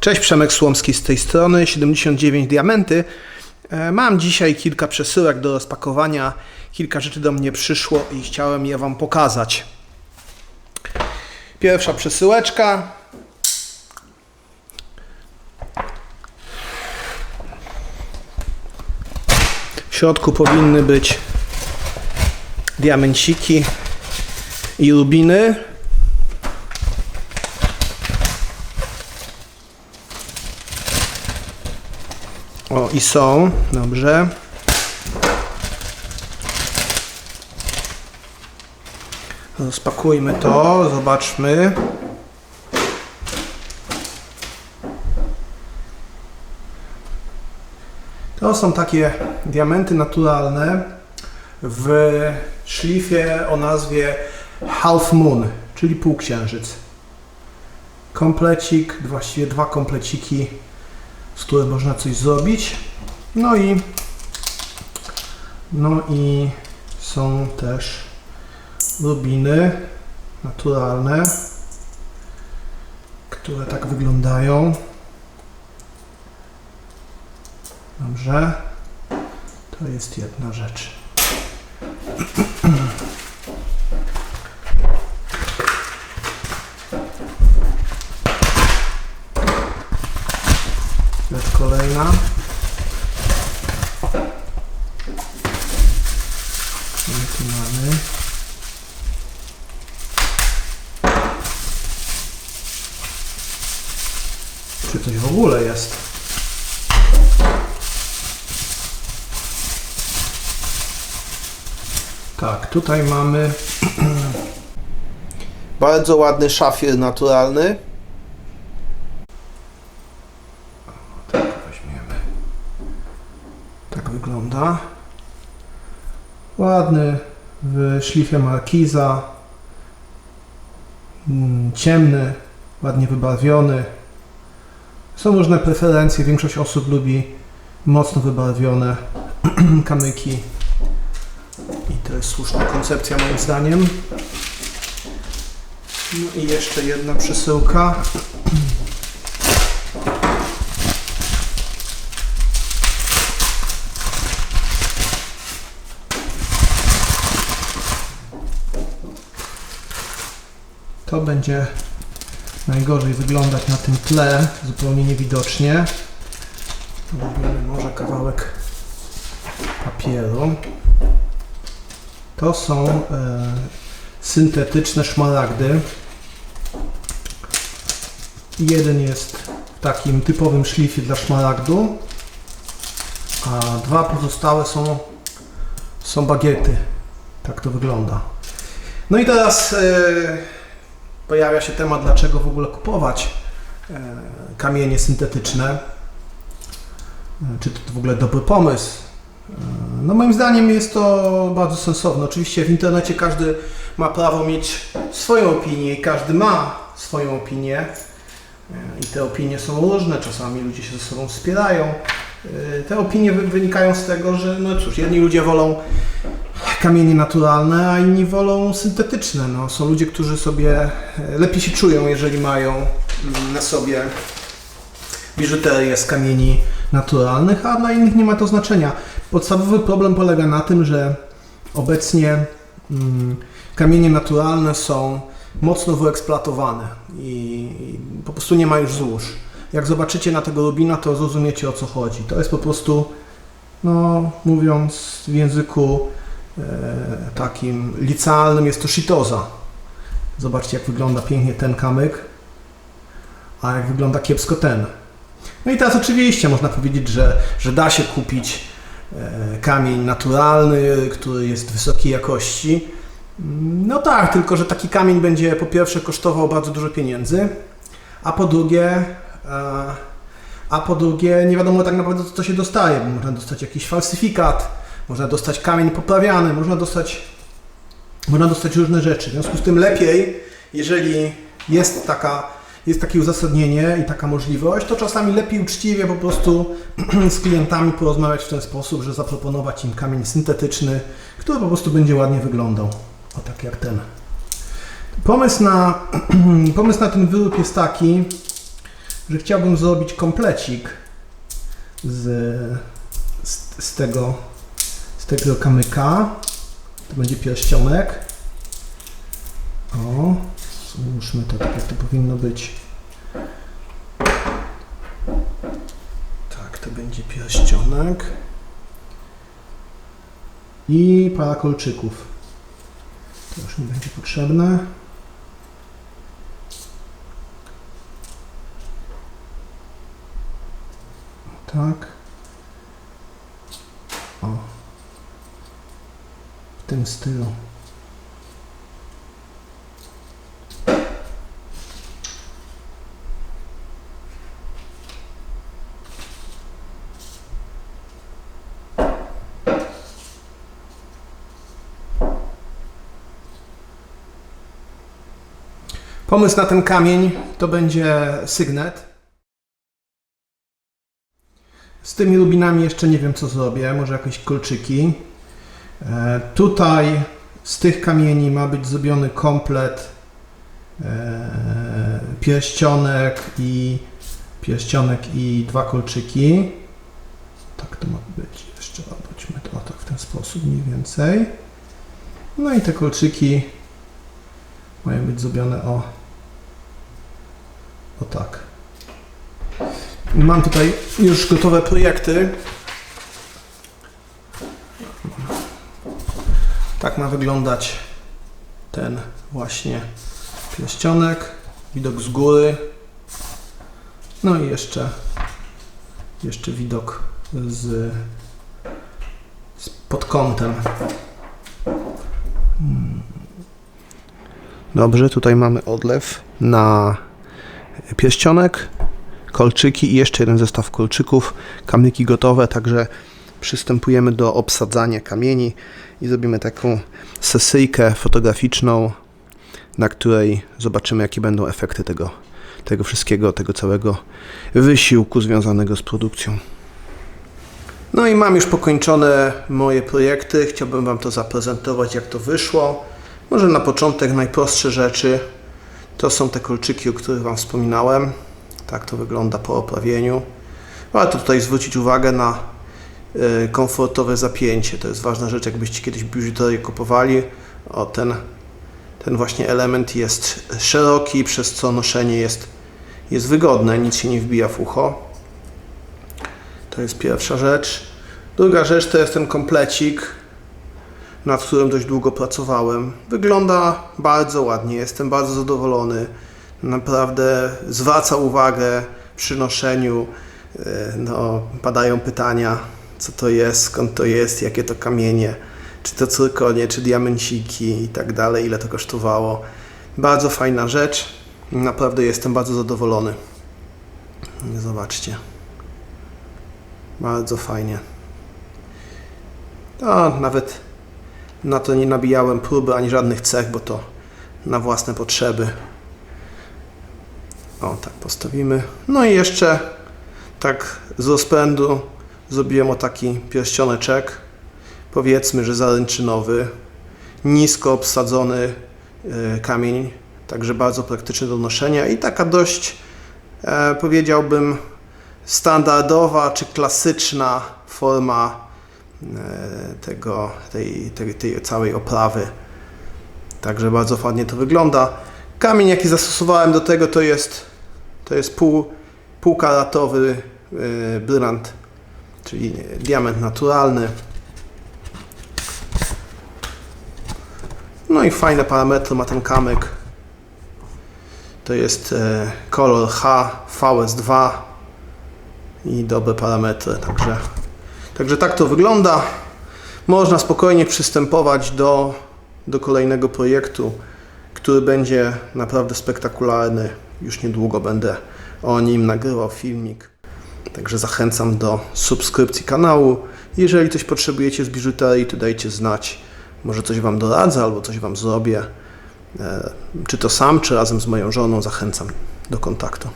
Cześć, Przemek Słomski z tej strony, 79 Diamenty. E, Mam dzisiaj kilka przesyłek do rozpakowania, kilka rzeczy do mnie przyszło i chciałem je Wam pokazać. Pierwsza przesyłeczka. W środku powinny być diamenciki i rubiny. I są. Dobrze. Rozpakujmy to, zobaczmy. To są takie diamenty naturalne w szlifie o nazwie Half Moon, czyli półksiężyc. Komplecik, właściwie dwa kompleciki z których można coś zrobić. No i no i są też rubiny naturalne, które tak wyglądają. Dobrze. To jest jedna rzecz. Rzecz kolejna. My tu mamy? Czy coś w ogóle jest? Tak, tutaj mamy bardzo ładny szafir naturalny. Tak weźmiemy. Tak wygląda. Ładny w szlifie markiza. Mm, Ciemny, ładnie wybarwiony. Są różne preferencje. Większość osób lubi mocno wybarwione kamyki. I to jest słuszna koncepcja moim zdaniem. No i jeszcze jedna przesyłka. To będzie najgorzej wyglądać na tym tle, zupełnie niewidocznie. Robimy może kawałek papieru. To są e, syntetyczne szmaragdy. Jeden jest w takim typowym szlifie dla szmaragdu, a dwa pozostałe są, są bagiety. Tak to wygląda. No i teraz e, pojawia się temat, dlaczego w ogóle kupować e, kamienie syntetyczne. E, Czy to w ogóle dobry pomysł? E, No moim zdaniem jest to bardzo sensowne. Oczywiście w internecie każdy ma prawo mieć swoją opinię i każdy ma swoją opinię. I te opinie są różne, czasami ludzie się ze sobą wspierają. Te opinie wy- wynikają z tego, że no cóż, jedni ludzie wolą kamienie naturalne, a inni wolą syntetyczne. No, są ludzie, którzy sobie e, lepiej się czują, jeżeli mają mm, na sobie biżuterię z kamieni naturalnych, a dla innych nie ma to znaczenia. Podstawowy problem polega na tym, że obecnie mm, kamienie naturalne są mocno wyeksploatowane i, i po prostu nie ma już złóż. Jak zobaczycie na tego rubina, to zrozumiecie o co chodzi. To jest po prostu, no mówiąc w języku takim licealnym, jest to shitoza. Zobaczcie jak wygląda pięknie ten kamyk, a jak wygląda kiepsko ten. No i teraz oczywiście można powiedzieć, że, że da się kupić e, kamień naturalny, który jest wysokiej jakości. No tak, tylko że taki kamień będzie po pierwsze kosztował bardzo dużo pieniędzy, a po drugie, e, a po drugie nie wiadomo tak naprawdę co się dostaje, bo można dostać jakiś falsyfikat, można dostać kamień poprawiany, można dostać, można dostać różne rzeczy. W związku z tym lepiej, jeżeli jest taka jest takie uzasadnienie i taka możliwość, to czasami lepiej uczciwie po prostu z klientami porozmawiać w ten sposób, że zaproponować im kamień syntetyczny, który po prostu będzie ładnie wyglądał. O tak jak ten. Pomysł na, pomysł na ten wyrób jest taki, że chciałbym zrobić komplecik z, z, z tego tego kamyka. To będzie pierścionek. O, złóżmy to tak jak to powinno być. Tak, to będzie pierścionek. I para kolczyków. To już nie będzie potrzebne. Tak. W tym stylu. Pomysł na ten kamień to będzie sygnet. Z tymi lubinami jeszcze nie wiem co zrobię, może jakieś kolczyki. E, tutaj z tych kamieni ma być zrobiony komplet e, pierścionek i pierścionek i dwa kolczyki. Tak to ma być. Jeszcze obróćmy to tak w ten sposób mniej więcej. No i te kolczyki mają być zrobione o o tak. Mam tutaj już gotowe projekty. Tak ma wyglądać ten właśnie pierścionek. Widok z góry. No i jeszcze, jeszcze widok z, z pod kątem. Hmm. Dobrze, tutaj mamy odlew na pierścionek, kolczyki i jeszcze jeden zestaw kolczyków, kamyki gotowe, także przystępujemy do obsadzania kamieni i zrobimy taką sesyjkę fotograficzną, na której zobaczymy jakie będą efekty tego, tego wszystkiego, tego całego wysiłku związanego z produkcją. No i mam już pokończone moje projekty, chciałbym Wam to zaprezentować jak to wyszło. Może na początek najprostsze rzeczy, to są te kolczyki, o których Wam wspominałem. Tak to wygląda po oprawieniu. Warto tutaj zwrócić uwagę na komfortowe zapięcie. To jest ważna rzecz, jakbyście kiedyś biżuterię kupowali. O, ten, ten właśnie element jest szeroki, przez co noszenie jest, jest wygodne, nic się nie wbija w ucho. To jest pierwsza rzecz. Druga rzecz to jest ten komplecik, nad którym dość długo pracowałem. Wygląda bardzo ładnie, jestem bardzo zadowolony. Naprawdę zwraca uwagę przy noszeniu. E, No, padają pytania, co to jest, skąd to jest, jakie to kamienie, czy to cyrkonie, czy diamenciki i tak dalej, ile to kosztowało. Bardzo fajna rzecz. Naprawdę jestem bardzo zadowolony. Zobaczcie. Bardzo fajnie. To nawet na to nie nabijałem próby ani żadnych cech, bo to na własne potrzeby. O, tak postawimy. No i jeszcze tak z rozpędu zrobiłem o taki pierścioneczek. Powiedzmy, że zaręczynowy. Nisko obsadzony e, kamień, także bardzo praktyczny do noszenia i taka dość, e, powiedziałbym, standardowa czy klasyczna forma e, tego, tej, tej, tej całej oprawy. Także bardzo ładnie to wygląda. Kamień, jaki zastosowałem do tego, to jest, to jest pół, półkaratowy e, brylant, czyli diament naturalny. No i fajne parametry ma ten kamyk. To jest e, kolor H, VS2 i dobre parametry, także, także tak to wygląda. Można spokojnie przystępować do, do kolejnego projektu, który będzie naprawdę spektakularny. Już niedługo będę o nim nagrywał filmik. Także zachęcam do subskrypcji kanału. Jeżeli coś potrzebujecie z biżuterii, to dajcie znać. Może coś Wam doradzę albo coś Wam zrobię. E, Czy to sam, czy razem z moją żoną, zachęcam do kontaktu.